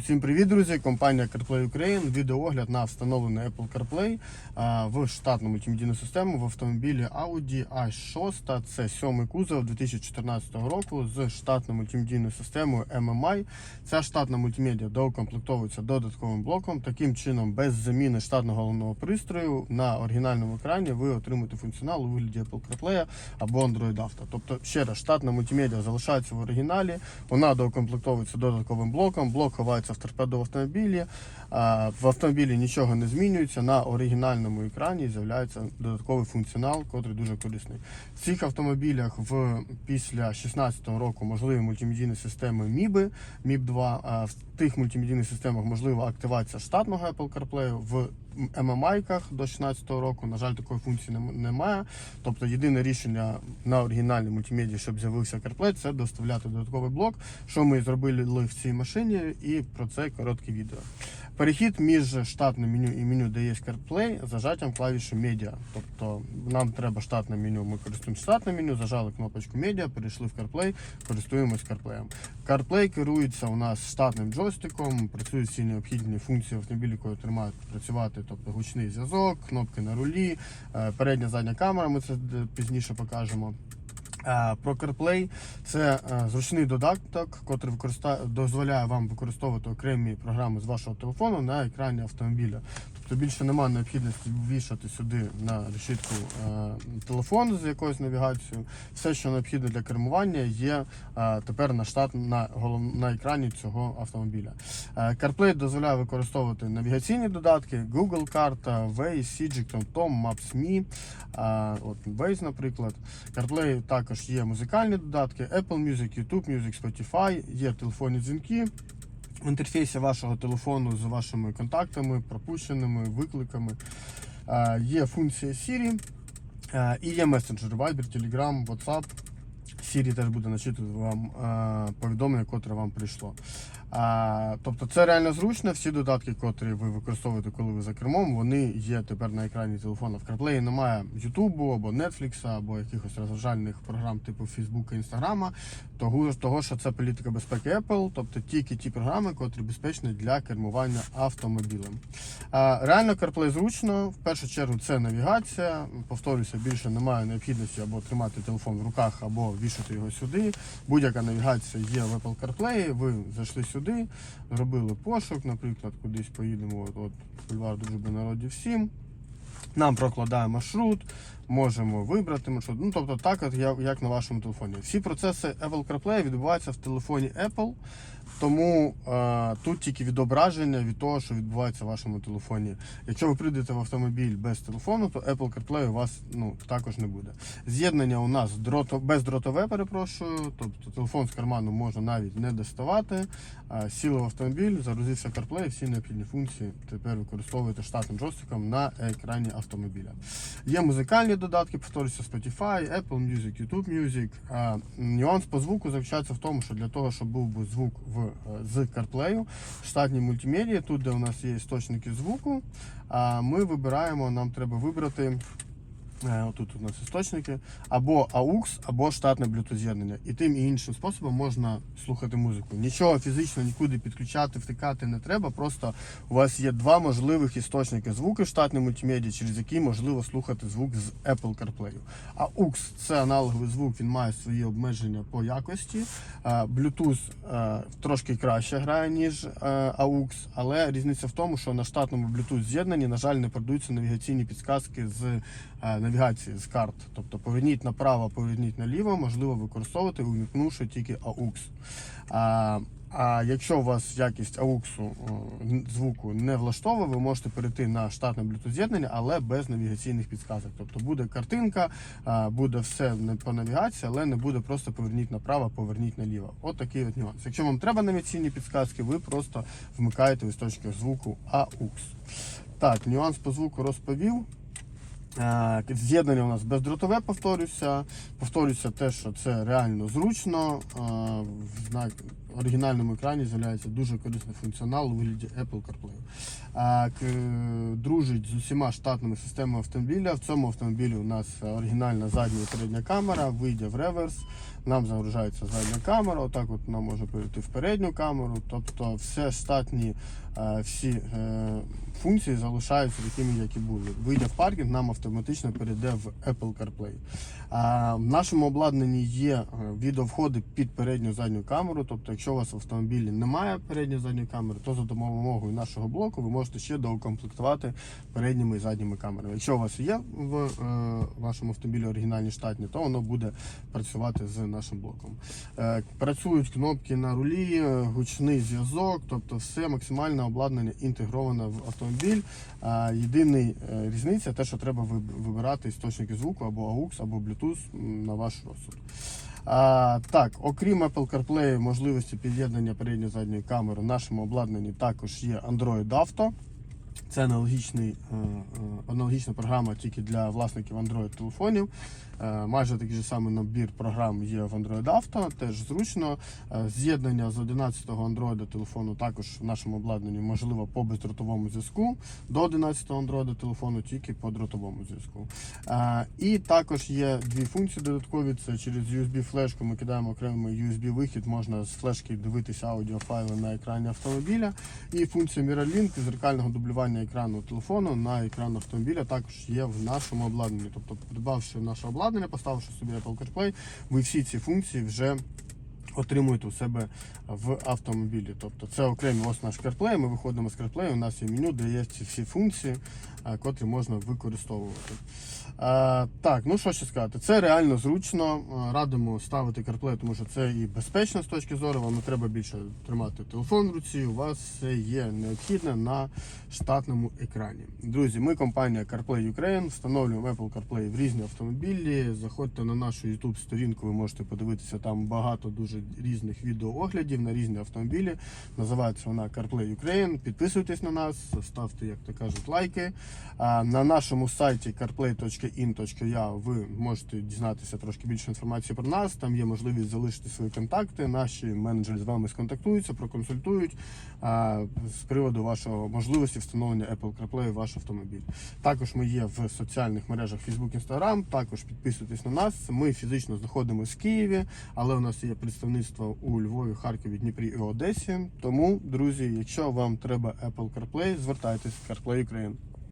Усім привіт, друзі! Компанія CarPlay Ukraine. Відеоогляд на встановлений Apple CarPlay в штатну мультимедійну систему в автомобілі Audi A6. Це сьомий кузов 2014 року з штатною мультимедійною системою MMI. Ця штатна мультимедіа доукомплектовується додатковим блоком. Таким чином, без заміни штатного головного пристрою на оригінальному екрані ви отримаєте функціонал у вигляді Apple CarPlay або Android Auto. Тобто, ще раз, штатна мультимедіа залишається в оригіналі, вона доукомплектовується додатковим блоком. Блок ховається в торпеду в автомобілі. В автомобілі нічого не змінюється. На оригінальному екрані з'являється додатковий функціонал, котрий дуже корисний. В цих автомобілях в після 2016 року можливі мультимедійні системи MIB, MIB 2. В тих мультимедійних системах можлива активація штатного Apple CarPlay. В MMI-ках до 2016 року, на жаль, такої функції немає. Тобто єдине рішення на оригінальній мультимедії, щоб з'явився CarPlay, це доставляти додатковий блок, що ми зробили в цій машині, і про це коротке відео. Перехід між штатним меню і меню, де є CarPlay, зажаттям клавіші Media. Тобто нам треба штатне меню, ми користуємося штатним меню, зажали кнопочку Media, перейшли в CarPlay, користуємось CarPlay. CarPlay керується у нас штатним джойстиком, працюють всі необхідні функції автомобілі, які тримають працювати, тобто гучний зв'язок, кнопки на рулі, е, передня задня камера, ми це пізніше покажемо. Е, Про CarPlay це е, зручний додаток, який дозволяє вам використовувати окремі програми з вашого телефону на екрані автомобіля. Тобто більше немає необхідності вішати сюди на решітку е, телефон з якоюсь навігацією. Все, що необхідно для кермування, є е, тепер на штат на на екрані цього автомобіля. Е, CarPlay дозволяє використовувати навігаційні додатки, Google карта, Waze, Sigicton, Tom, Maps.me, от Waze, наприклад. CarPlay також є музикальні додатки, Apple Music, YouTube Music, Spotify, є телефонні дзвінки. В інтерфейсі вашого телефону з вашими контактами, пропущеними викликами е, є функція Siri е, і є месенджери Viber, Telegram, WhatsApp. Siri теж буде начитувати вам е, повідомлення, котре вам прийшло. А, тобто це реально зручно. Всі додатки, котрі ви використовуєте, коли ви за кермом, вони є тепер на екрані телефону. В CarPlay немає YouTube або Netflix, або якихось розважальних програм типу Facebook і Instagram. Того, того, що це політика безпеки Apple, тобто тільки ті програми, котрі безпечні для кермування автомобілем. А, реально CarPlay зручно. В першу чергу це навігація. Повторюся, більше немає необхідності або тримати телефон в руках, або вішати його сюди. Будь-яка навігація є в Apple CarPlay. Ви зайшли сюди, зробили пошук, наприклад, кудись поїдемо. От, от бульвар дружби народів 7. Нам прокладає маршрут, можемо вибрати маршрут. Ну, тобто так, от, як, як на вашому телефоні. Всі процеси Apple CarPlay відбуваються в телефоні Apple, тому е, тут тільки відображення від того, що відбувається в вашому телефоні. Якщо ви прийдете в автомобіль без телефону, то Apple CarPlay у вас ну, також не буде. З'єднання у нас дрото, бездротове, перепрошую, тобто телефон з карману можна навіть не доставати. Е, сіли в автомобіль, загрузився CarPlay, всі необхідні функції тепер використовуєте штатним джойстиком на екрані автомобіля. Є музикальні додатки, повторюся, Spotify, Apple Music, YouTube Music. Нюанс по звуку заключається в тому, що для того, щоб був би звук в, е, з CarPlay, штатній мультимедії, тут де у нас є істочники звуку, ми вибираємо, нам треба вибрати. Е, Отут у нас істочники, або AUX, або штатне Bluetooth з'єднання. І тим і іншим способом можна слухати музику. Нічого фізично нікуди підключати, втикати не треба. Просто у вас є два можливих істочники звуку в штатній мультимедії, через які можливо слухати звук з Apple CarPlay. AUX – це аналоговий звук, він має свої обмеження по якості. Е, Bluetooth е, трошки краще грає, ніж е, AUX, але різниця в тому, що на штатному Bluetooth з'єднанні, на жаль, не продаються навігаційні підсказки з е, навігації з карт. Тобто поверніть направо, поверніть наліво, можливо використовувати, увімкнувши тільки AUX. А, а якщо у вас якість AUX е, звуку не влаштовує, ви можете перейти на штатне Bluetooth з'єднання, але без навігаційних підсказок. Тобто буде картинка, буде все по навігації, але не буде просто поверніть направо, поверніть наліво. От такий от нюанс. Якщо вам треба навігаційні підсказки, ви просто вмикаєте в істочник звуку AUX. Так, нюанс по звуку розповів. Е, З'єднання у нас бездротове, повторюся. Повторюся те, що це реально зручно. Оригінальному екрані з'являється дуже корисний функціонал у вигляді Apple CarPlay. Дружить з усіма штатними системами автомобіля. В цьому автомобілі у нас оригінальна задня і передня камера, вийде в реверс. Нам загружається задня камера, отак от нам може перейти в передню камеру. Тобто все штатні е, всі е, функції залишаються такими, як і були. Вийде в паркінг, нам автоматично перейде в Apple CarPlay. В нашому обладнанні є е, відеовходи під передню задню камеру. Тобто, якщо у вас в автомобілі немає передньої задньої камери, то за допомогою нашого блоку ви можете ще доукомплектувати передніми і задніми камерами. Якщо у вас є в е, вашому автомобілі оригінальні штатні, то воно буде працювати з нашим блоком. Е, працюють кнопки на рулі, е, гучний зв'язок, тобто все максимальне обладнання інтегроване в автомобіль. А єдиний е, різниця те, що треба вибирати істочники звуку або AUX, або Bluetooth на ваш розсуд. А, так, окрім Apple CarPlay, можливості під'єднання передньої задньої камери в нашому обладнанні також є Android Auto. Це аналогічний, е, е, аналогічна програма тільки для власників Android телефонів. Е, Майже такий же самий набір програм є в Android Auto, теж зручно. З'єднання з 11-го Android телефону також в нашому обладнанні можливо по бездротовому зв'язку. До 11-го Android телефону тільки по дротовому зв'язку. І також є дві функції додаткові. Це через USB флешку ми кидаємо окремий USB вихід, можна з флешки дивитися аудіофайли на екрані автомобіля. І функція Mirrorlink зеркального дублювання екрану телефону на екран автомобіля також є в нашому обладнанні. Тобто, придбавши наше обладнання, поставивши собі Apple CarPlay, ви всі ці функції вже отримуєте у себе в автомобілі. Тобто це окремий ось наш CarPlay, Ми виходимо з CarPlay, у нас є меню, де є ці всі функції, котрі можна використовувати. Так, ну що ще сказати, це реально зручно. Радимо ставити CarPlay, тому що це і безпечно з точки зору. Вам не треба більше тримати телефон в руці. У вас все є необхідне на штатному екрані. Друзі, ми компанія CarPlay Ukraine, встановлюємо Apple CarPlay в різні автомобілі. Заходьте на нашу YouTube сторінку, ви можете подивитися там багато дуже різних відеооглядів на різні автомобілі. Називається вона CarPlay Ukraine. Підписуйтесь на нас, ставте, як то кажуть, лайки. На нашому сайті carplay.in.ua ви можете дізнатися трошки більше інформації про нас. Там є можливість залишити свої контакти. Наші менеджери з вами сконтактуються, проконсультують з приводу вашого можливості встановлення Apple CarPlay в ваш автомобіль. Також ми є в соціальних мережах Facebook, Instagram. Також підписуйтесь на нас. Ми фізично знаходимося в Києві, але у нас є представництво у Львові, Харкові, Дніпрі і Одесі. Тому, друзі, якщо вам треба Apple CarPlay, звертайтесь в CarPlay Ukraine.